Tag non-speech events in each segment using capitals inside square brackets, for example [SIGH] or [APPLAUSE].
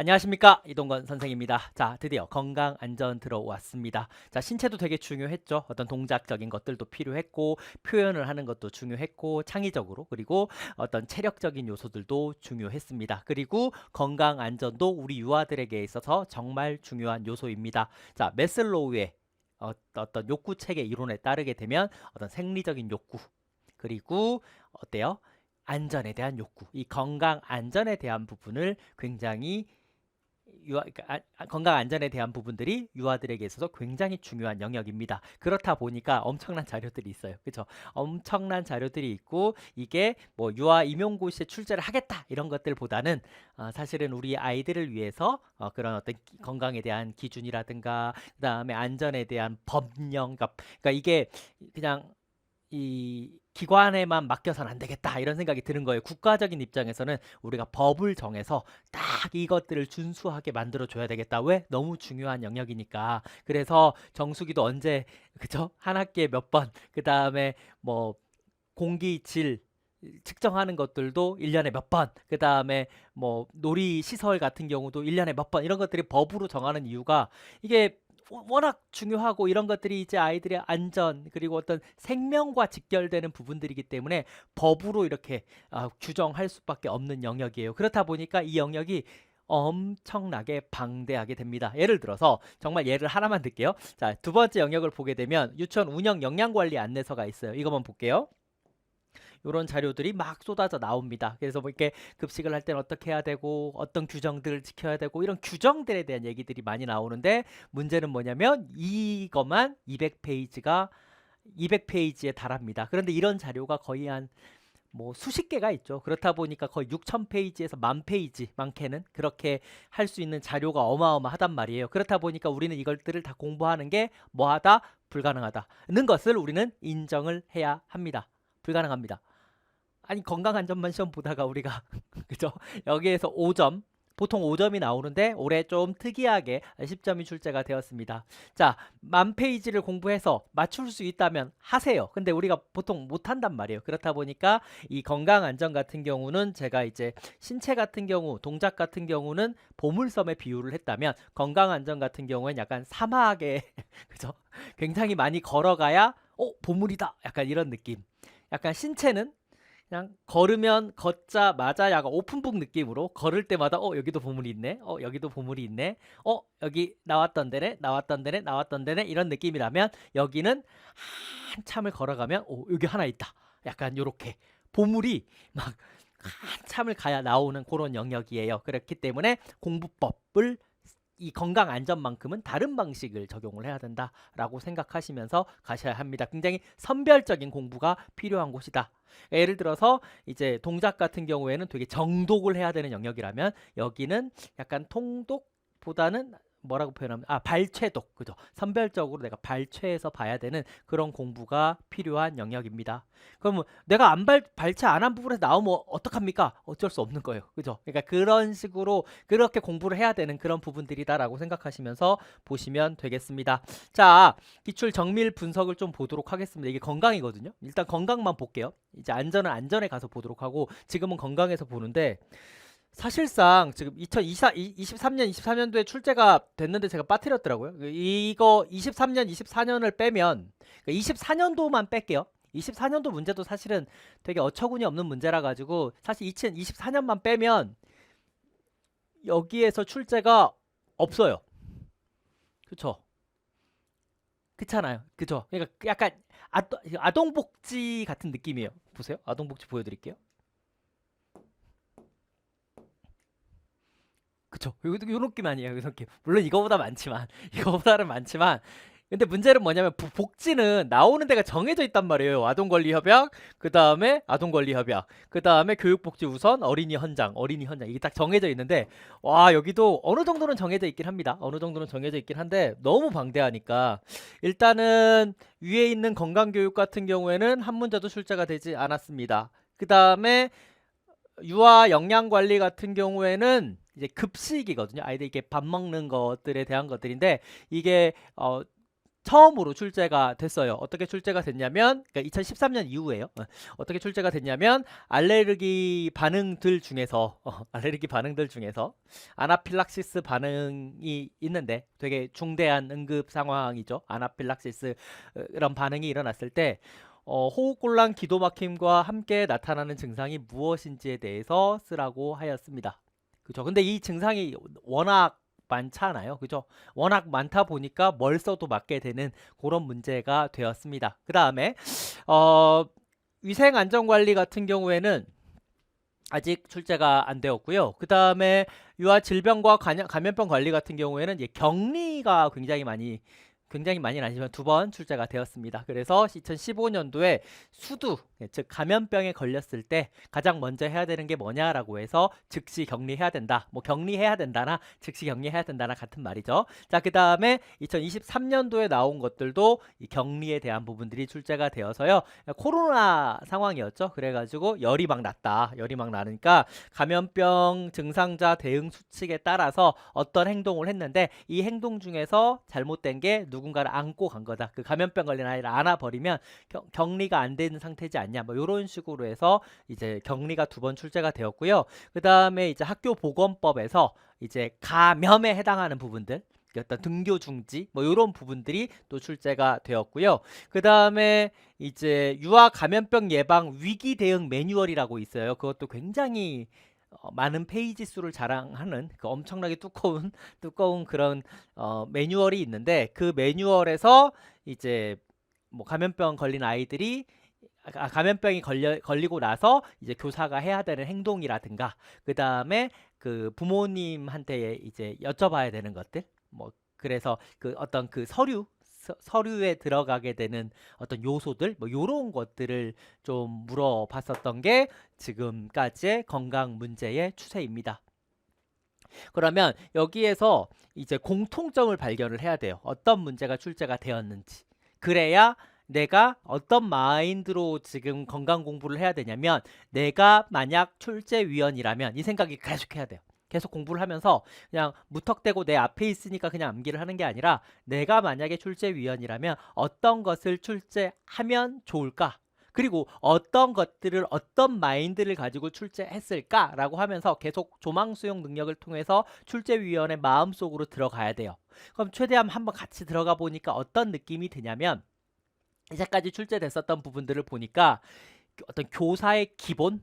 안녕하십니까 이동건 선생입니다. 자 드디어 건강 안전 들어왔습니다. 자 신체도 되게 중요했죠. 어떤 동작적인 것들도 필요했고 표현을 하는 것도 중요했고 창의적으로 그리고 어떤 체력적인 요소들도 중요했습니다. 그리고 건강 안전도 우리 유아들에게 있어서 정말 중요한 요소입니다. 자 메슬로우의 어, 어떤 욕구 체계 이론에 따르게 되면 어떤 생리적인 욕구 그리고 어때요? 안전에 대한 욕구, 이 건강 안전에 대한 부분을 굉장히 유아, 그러니까 아- 아- 건강 안전에 대한 부분들이 유아들에게 있어서 굉장히 중요한 영역입니다. 그렇다 보니까 엄청난 자료들이 있어요. 그렇죠? 엄청난 자료들이 있고 이게 뭐 유아 임용고시에 출제를 하겠다 이런 것들보다는 어, 사실은 우리 아이들을 위해서 어, 그런 어떤 기- 건강에 대한 기준이라든가 그다음에 안전에 대한 법령, 그러니까, 그러니까 이게 그냥 이 기관에만 맡겨서는 안 되겠다 이런 생각이 드는 거예요. 국가적인 입장에서는 우리가 법을 정해서 딱 이것들을 준수하게 만들어 줘야 되겠다. 왜? 너무 중요한 영역이니까. 그래서 정수기도 언제 그죠? 한 학기에 몇 번, 그 다음에 뭐 공기 질 측정하는 것들도 1년에 몇 번, 그 다음에 뭐 놀이 시설 같은 경우도 1년에 몇 번, 이런 것들이 법으로 정하는 이유가 이게 워- 워낙 중요하고 이런 것들이 이제 아이들의 안전 그리고 어떤 생명과 직결되는 부분들이기 때문에 법으로 이렇게 아, 규정할 수밖에 없는 영역이에요. 그렇다 보니까 이 영역이 엄청나게 방대하게 됩니다. 예를 들어서 정말 예를 하나만 들게요. 자, 두 번째 영역을 보게 되면 유치원 운영 역량 관리 안내서가 있어요. 이것만 볼게요. 이런 자료들이 막 쏟아져 나옵니다. 그래서 뭐 이렇게 급식을 할 때는 어떻게 해야 되고 어떤 규정들을 지켜야 되고 이런 규정들에 대한 얘기들이 많이 나오는데 문제는 뭐냐면 이것만 200페이지가 200페이지에 달합니다. 그런데 이런 자료가 거의 한 뭐 수십 개가 있죠. 그렇다 보니까 거의 6천 페이지에서 만 페이지 많게는 그렇게 할 수 있는 자료가 어마어마하단 말이에요. 그렇다 보니까 우리는 이것들을 다 공부하는 게 뭐하다 불가능하다는 것을 우리는 인정을 해야 합니다. 불가능합니다. 아니 건강안전만 시험 보다가 우리가 [LAUGHS] 그죠? 여기에서 5점 보통 5점이 나오는데 올해 좀 특이하게 10점이 출제가 되었습니다. 자, 만 페이지를 공부해서 맞출 수 있다면 하세요. 근데 우리가 보통 못 한단 말이에요. 그렇다 보니까 이 건강 안전 같은 경우는 제가 이제 신체 같은 경우, 동작 같은 경우는 보물섬에 비유를 했다면 건강 안전 같은 경우는 약간 사막에 [LAUGHS] 그죠? 굉장히 많이 걸어가야 어, 보물이다. 약간 이런 느낌. 약간 신체는 그냥 걸으면 걷자마자 약간 오픈북 느낌으로 걸을 때마다 어 여기도 보물이 있네. 어 여기도 보물이 있네. 어 여기 나왔던 데네 나왔던 데네 나왔던 데네. 이런 느낌이라면 여기는 한참을 걸어가면 오 여기 하나 있다. 약간 요렇게 보물이 막 한참을 가야 나오는 그런 영역이에요. 그렇기 때문에 공부법을 이 건강 안전만큼은 다른 방식을 적용을 해야 된다라고 생각하시면서 가셔야 합니다. 굉장히 선별적인 공부가 필요한 곳이다. 예를 들어서 이제 동작 같은 경우에는 되게 정독을 해야 되는 영역이라면 여기는 약간 통독보다는 뭐라고 표현하면 아 발췌독. 그죠? 선별적으로 내가 발췌해서 봐야 되는 그런 공부가 필요한 영역입니다. 그러면 내가 안 발, 발췌 안 한 부분에서 나오면 어떡합니까? 어쩔 수 없는 거예요. 그죠? 그러니까 그런 식으로 그렇게 공부를 해야 되는 그런 부분들이다라고 생각하시면서 보시면 되겠습니다. 자 기출 정밀 분석을 좀 보도록 하겠습니다. 이게 건강이거든요. 일단 건강만 볼게요. 이제 안전은 안전에 가서 보도록 하고 지금은 건강에서 보는데 사실상 지금 2024, 23년, 24년도에 출제가 됐는데 제가 빠뜨렸더라고요. 그 이거 23년, 24년을 빼면 24년도만 뺄게요. 24년도 문제도 사실은 되게 어처구니 없는 문제라 가지고 사실 2024년만 빼면 여기에서 출제가 없어요. 그쵸? 그렇잖아요. 그죠? 그러니까 약간 아동, 아동복지 같은 느낌이에요. 보세요. 아동복지 보여드릴게요. 그쵸. 요, 요 느낌 아니에요. 요 느낌. 물론 이거보다 많지만, [LAUGHS] 이거보다는 많지만, 근데 문제는 뭐냐면 부- 복지는 나오는 데가 정해져 있단 말이에요. 아동권리협약, 그 다음에 아동권리협약, 그 다음에 교육복지 우선, 어린이 헌장, 어린이 헌장 이게 딱 정해져 있는데 와 여기도 어느 정도는 정해져 있긴 합니다. 어느 정도는 정해져 있긴 한데 너무 방대하니까 일단은 위에 있는 건강교육 같은 경우에는 한 문제도 출제가 되지 않았습니다. 그 다음에 유아 영양 관리 같은 경우에는 이제 급식이거든요. 아이들 이렇게 밥 먹는 것들에 대한 것들인데 이게 어 처음으로 출제가 됐어요. 어떻게 출제가 됐냐면 그러니까 2013년 이후에요. 어, 어떻게 출제가 됐냐면 알레르기 반응들 중에서 [LAUGHS] 어, 알레르기 반응들 중에서 아나필락시스 반응이 있는데 되게 중대한 응급 상황이죠. 아나필락시스 어, 이런 반응이 일어났을 때 어, 호흡곤란, 기도막힘과 함께 나타나는 증상이 무엇인지에 대해서 쓰라고 하였습니다. 그죠? 근데 이 증상이 워낙 많잖아요. 그죠? 워낙 많다 보니까 뭘 써도 맞게 되는 그런 문제가 되었습니다. 그 다음에, 어, 위생 안전관리 같은 경우에는 아직 출제가 안 되었고요. 그 다음에 유아 질병과 간염- 감염병 관리 같은 경우에는 이제 격리가 굉장히 많이 굉장히 많이는 아니지만 두 번 출제가 되었습니다. 그래서 2015년도에 수두, 예, 즉 감염병에 걸렸을 때 가장 먼저 해야 되는 게 뭐냐라고 해서 즉시 격리해야 된다. 뭐 격리해야 된다나 즉시 격리해야 된다나 같은 말이죠. 자, 그 다음에 2023년도에 나온 것들도 이 격리에 대한 부분들이 출제가 되어서요. 코로나 상황이었죠. 그래 가지고 열이 막 났다. 열이 막 나니까 감염병 증상자 대응 수칙에 따라서 어떤 행동을 했는데 이 행동 중에서 잘못된 게 누 군가를 안고 간 거다. 그 감염병 걸린 아이를 안아버리면 겨- 격리가 안 되는 상태지 않냐. 뭐 이런 식으로 해서 이제 격리가 두 번 출제가 되었고요. 그 다음에 이제 학교 보건법에서 이제 감염에 해당하는 부분들. 어떤 등교 중지 뭐 이런 부분들이 또 출제가 되었고요. 그 다음에 이제 유아 감염병 예방 위기 대응 매뉴얼이라고 있어요. 그것도 굉장히 어, 많은 페이지 수를 자랑하는 그 엄청나게 두꺼운 [LAUGHS] 두꺼운 그런 어, 매뉴얼이 있는데 그 매뉴얼에서 이제 뭐 감염병 걸린 아이들이 아, 감염병이 걸려 걸리고 나서 이제 교사가 해야 되는 행동이라든가 그 다음에 그 부모님한테 이제 여쭤봐야 되는 것들 뭐 그래서 그 어떤 그 서류 서, 서류에 들어가게 되는 어떤 요소들 뭐 요런 것들을 좀 물어봤었던 게 지금까지의 건강 문제의 추세입니다. 그러면 여기에서 이제 공통점을 발견을 해야 돼요. 어떤 문제가 출제가 되었는지. 그래야 내가 어떤 마인드로 지금 건강 공부를 해야 되냐면 내가 만약 출제위원이라면 이 생각이 계속 해야 돼요. 계속 공부를 하면서 그냥 무턱대고 내 앞에 있으니까 그냥 암기를 하는 게 아니라 내가 만약에 출제위원이라면 어떤 것을 출제하면 좋을까? 그리고 어떤 것들을 어떤 마인드를 가지고 출제했을까라고 하면서 계속 조망 수용 능력을 통해서 출제위원의 마음속으로 들어가야 돼요. 그럼 최대한 한번 같이 들어가 보니까 어떤 느낌이 드냐면 이제까지 출제됐었던 부분들을 보니까 어떤 교사의 기본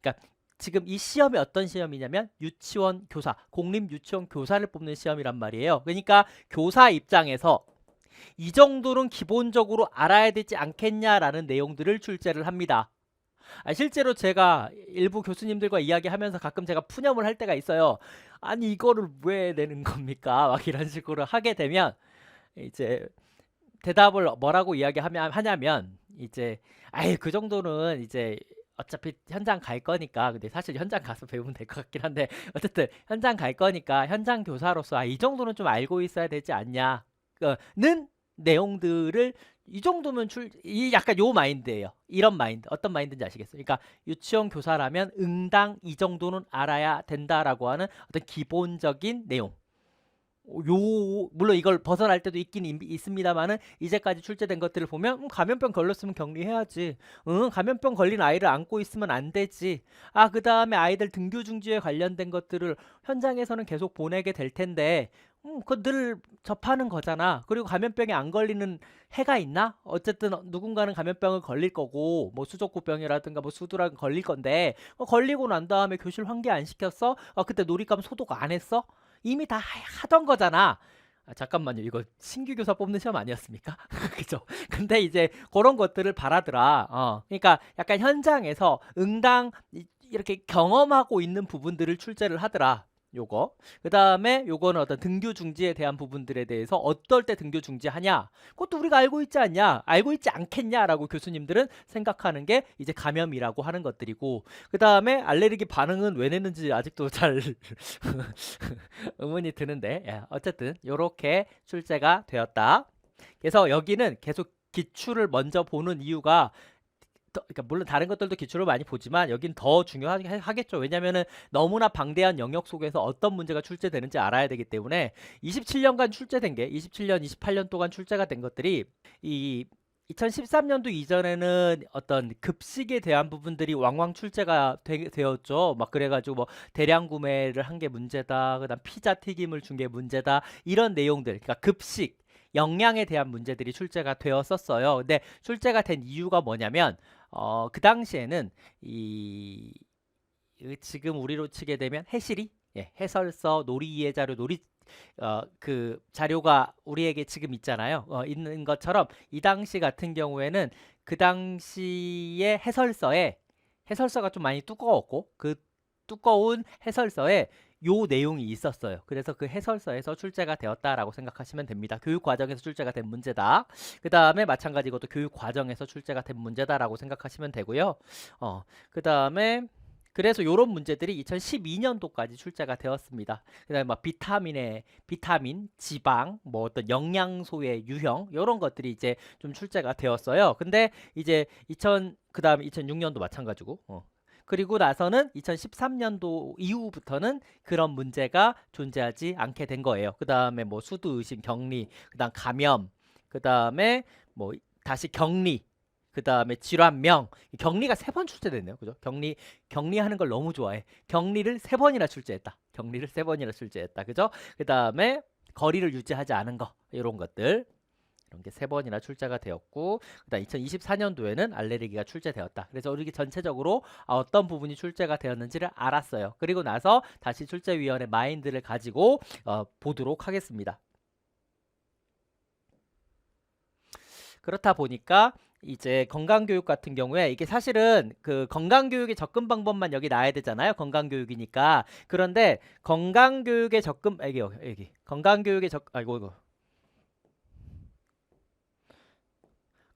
그러니까 지금 이 시험이 어떤 시험이냐면 유치원 교사, 공립 유치원 교사를 뽑는 시험이란 말이에요. 그러니까 교사 입장에서 이 정도는 기본적으로 알아야 되지 않겠냐라는 내용들을 출제를 합니다. 아, 실제로 제가 일부 교수님들과 이야기하면서 가끔 제가 푸념을 할 때가 있어요. 아니 이거를 왜 내는 겁니까? [LAUGHS] 막 이런 식으로 하게 되면 이제 대답을 뭐라고 이야기하면 하냐면 이제 아예 그 정도는 이제 어차피 현장 갈 거니까 근데 사실 현장 가서 배우면 될 것 같긴 한데 [LAUGHS] 어쨌든 현장 갈 거니까 현장 교사로서 아 이 정도는 좀 알고 있어야 되지 않냐는 내용들을 이 정도면 출 이 약간 요 마인드예요. 이런 마인드 어떤 마인드인지 아시겠어요? 그러니까 유치원 교사라면 응당 이 정도는 알아야 된다라고 하는 어떤 기본적인 내용. 요 물론 이걸 벗어날 때도 있긴 있- 있습니다만은 이제까지 출제된 것들을 보면 음, 감염병 걸렸으면 격리해야지. 응, 감염병 걸린 아이를 안고 있으면 안 되지. 아, 그다음에 아이들 등교 중지에 관련된 것들을 현장에서는 계속 보내게 될 텐데 음, 그거 늘 접하는 거잖아. 그리고 감염병에 안 걸리는 해가 있나? 어쨌든 누군가는 감염병을 걸릴 거고 뭐 수족구병이라든가 뭐 수두라든 걸릴 건데 어, 걸리고 난 다음에 교실 환기 안 시켰어? 어, 그때 놀이감 소독 안 했어? 이미 다 하- 하던 거잖아. 아, 잠깐만요. 이거 신규 교사 뽑는 시험 아니었습니까? [LAUGHS] 그죠? 근데 이제 그런 것들을 바라더라. 어. 그러니까 약간 현장에서 응당 이- 이렇게 경험하고 있는 부분들을 출제를 하더라. 요거. 그 다음에 요거는 어떤 등교 중지에 대한 부분들에 대해서 어떨 때 등교 중지하냐? 그것도 우리가 알고 있지 않냐? 알고 있지 않겠냐라고 교수님들은 생각하는 게 이제 감염이라고 하는 것들이고, 그 다음에 알레르기 반응은 왜 내는지 아직도 잘 [LAUGHS] 의문이 드는데, 예, 어쨌든 요렇게 출제가 되었다. 그래서 여기는 계속 기출을 먼저 보는 이유가 더 그러니까 물론 다른 것들도 기출을 많이 보지만 여긴 더 중요하게 하 하겠죠. 왜냐면은 너무나 방대한 영역 속에서 어떤 문제가 출제되는지 알아야 되기 때문에 27년간 출제된 게 27년, 28년 동안 출제가 된 것들이 이 2013년도 이전에는 어떤 급식에 대한 부분들이 왕왕 출제가 되, 되었죠. 막 그래가지고 뭐 대량 구매를 한 게 문제다. 그다음 피자 튀김을 준 게 문제다. 이런 내용들. 그러니까 급식 영양에 대한 문제들이 출제가 되었었어요. 근데 출제가 된 이유가 뭐냐면 어, 그 당시에는 이, 이 지금 우리로 치게 되면 해실이 예, 해설서, 놀이 이해 자료, 놀이 어, 그 자료가 우리에게 지금 있잖아요. 어, 있는 것처럼 이 당시 같은 경우에는 그 당시의 해설서에 해설서가 좀 많이 두꺼웠고 그 두꺼운 해설서에 요 내용이 있었어요. 그래서 그 해설서에서 출제가 되었다라고 생각하시면 됩니다. 교육 과정에서 출제가 된 문제다. 그 다음에 마찬가지 이것도 교육 과정에서 출제가 된 문제다라고 생각하시면 되고요. 어, 그 다음에 그래서 이런 문제들이 2012년도까지 출제가 되었습니다. 그다음에 막 비타민의 비타민, 지방, 뭐 어떤 영양소의 유형 이런 것들이 이제 좀 출제가 되었어요. 근데 이제 2000 그다음에 2006년도 마찬가지고 어. 그리고 나서는 2013년도 이후부터는 그런 문제가 존재하지 않게 된 거예요. 그 다음에 뭐 수두 의심, 격리, 그다음 감염, 그 다음에 뭐 다시 격리 그 다음에 질환명. 격리가 세 번 출제됐네요. 그죠? 격리 격리하는 걸 너무 좋아해. 격리를 세 번이나 출제했다. 격리를 세 번이나 출제했다. 그죠? 그 다음에 거리를 유지하지 않은 거. 이런 것들 이런 게 세 번이나 출제가 되었고 그다음 2024년도에는 알레르기가 출제되었다 그래서 우리 전체적으로 어떤 부분이 출제가 되었는지를 알았어요 그리고 나서 다시 출제위원회 마인드를 가지고 어, 보도록 하겠습니다 그렇다 보니까 이제 건강교육 같은 경우에 이게 사실은 그 건강교육의 접근 방법만 여기 나야 되잖아요. 건강교육이니까. 그런데 건강교육의 접근, 여기, 여기. 건강교육의 접, 아이고, 이거.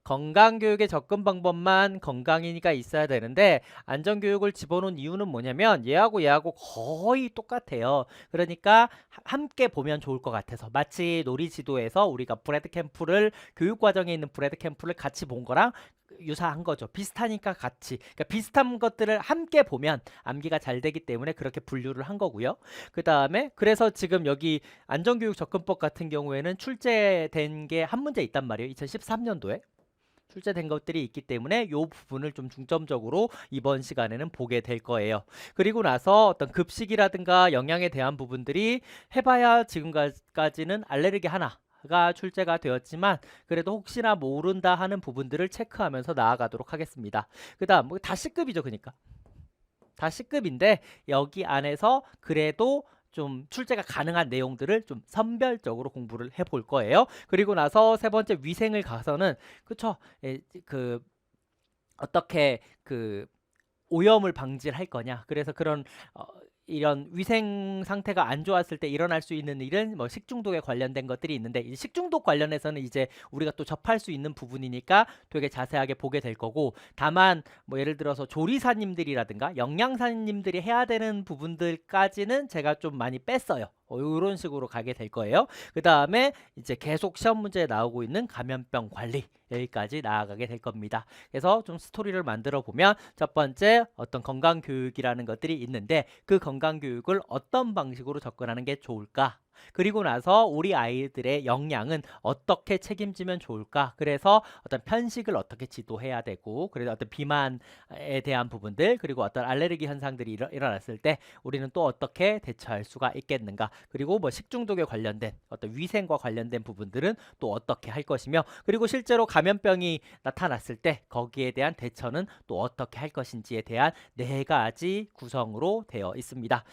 건강교육의 접근 방법만 건강이니까 있어야 되는데 안전교육을 집어넣은 이유는 뭐냐면 얘하고 얘하고 거의 똑같아요. 그러니까 함께 보면 좋을 것 같아서 마치 놀이지도에서 우리가 브레드 캠프를 교육 과정에 있는 브레드 캠프를 같이 본 거랑 유사한 거죠. 비슷하니까 같이. 그러니까 비슷한 것들을 함께 보면 암기가 잘 되기 때문에 그렇게 분류를 한 거고요. 그 다음에 그래서 지금 여기 안전교육 접근법 같은 경우에는 출제된 게 한 문제 있단 말이에요. 2013년도에. 출제된 것들이 있기 때문에 이 부분을 좀 중점적으로 이번 시간에는 보게 될 거예요. 그리고 나서 어떤 급식이라든가 영양에 대한 부분들이 해봐야 지금까지는 알레르기 하나 가 출제가 되었지만 그래도 혹시나 모른다 하는 부분들을 체크하면서 나아가도록 하겠습니다. 그 다음 뭐 다시급이죠 그러니까 다시급인데 여기 안에서 그래도 좀 출제가 가능한 내용들을 좀 선별적으로 공부를 해 볼 거예요. 그리고 나서 세 번째 위생을 가서는 그쵸 예, 그 어떻게 그 오염을 방지를 할 거냐. 그래서 그런 어, 이런 위생 상태가 안 좋았을 때 일어날 수 있는 일은 뭐 식중독에 관련된 것들이 있는데 이 식중독 관련해서는 이제 우리가 또 접할 수 있는 부분이니까 되게 자세하게 보게 될 거고 다만 뭐 예를 들어서 조리사님들이라든가 영양사님들이 해야 되는 부분들까지는 제가 좀 많이 뺐어요. 어, 이런 식으로 가게 될 거예요. 그 다음에 이제 계속 시험 문제에 나오고 있는 감염병 관리 여기까지 나아가게 될 겁니다. 그래서 좀 스토리를 만들어 보면 첫 번째 어떤 건강 교육이라는 것들이 있는데 그 건강 교육을 어떤 방식으로 접근하는 게 좋을까? 그리고 나서 우리 아이들의 영양은 어떻게 책임지면 좋을까? 그래서 어떤 편식을 어떻게 지도해야 되고, 그래서 어떤 비만에 대한 부분들, 그리고 어떤 알레르기 현상들이 일어, 일어났을 때 우리는 또 어떻게 대처할 수가 있겠는가? 그리고 뭐 식중독에 관련된 어떤 위생과 관련된 부분들은 또 어떻게 할 것이며, 그리고 실제로 감염병이 나타났을 때 거기에 대한 대처는 또 어떻게 할 것인지에 대한 네 가지 구성으로 되어 있습니다.